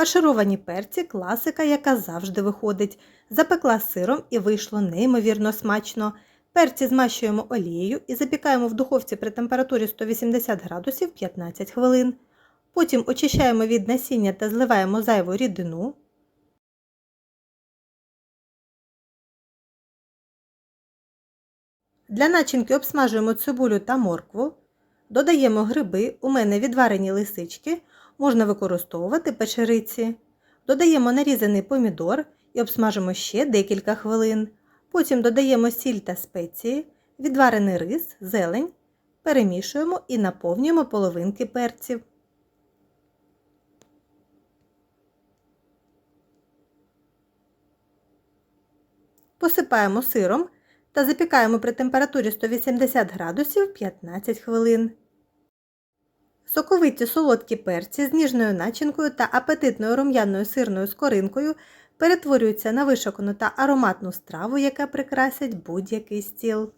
Фаршировані перці класика, яка завжди виходить. Запекла сиром і вийшло неймовірно смачно. Перці змащуємо олією і запікаємо в духовці при температурі 180 градусів 15 хвилин. Потім очищаємо від насіння та зливаємо зайву рідину. Для начинки обсмажуємо цибулю та моркву. Додаємо гриби, у мене відварені лисички, можна використовувати печериці. Додаємо нарізаний помідор і обсмажимо ще декілька хвилин. Потім додаємо сіль та спеції, відварений рис, зелень, перемішуємо і наповнюємо половинки перців. Посипаємо сиром та запікаємо при температурі 180 градусів 15 хвилин. Соковиті солодкі перці з ніжною начинкою та апетитною рум'яною сирною скоринкою перетворюються на вишукану та ароматну страву, яка прикрасить будь-який стіл.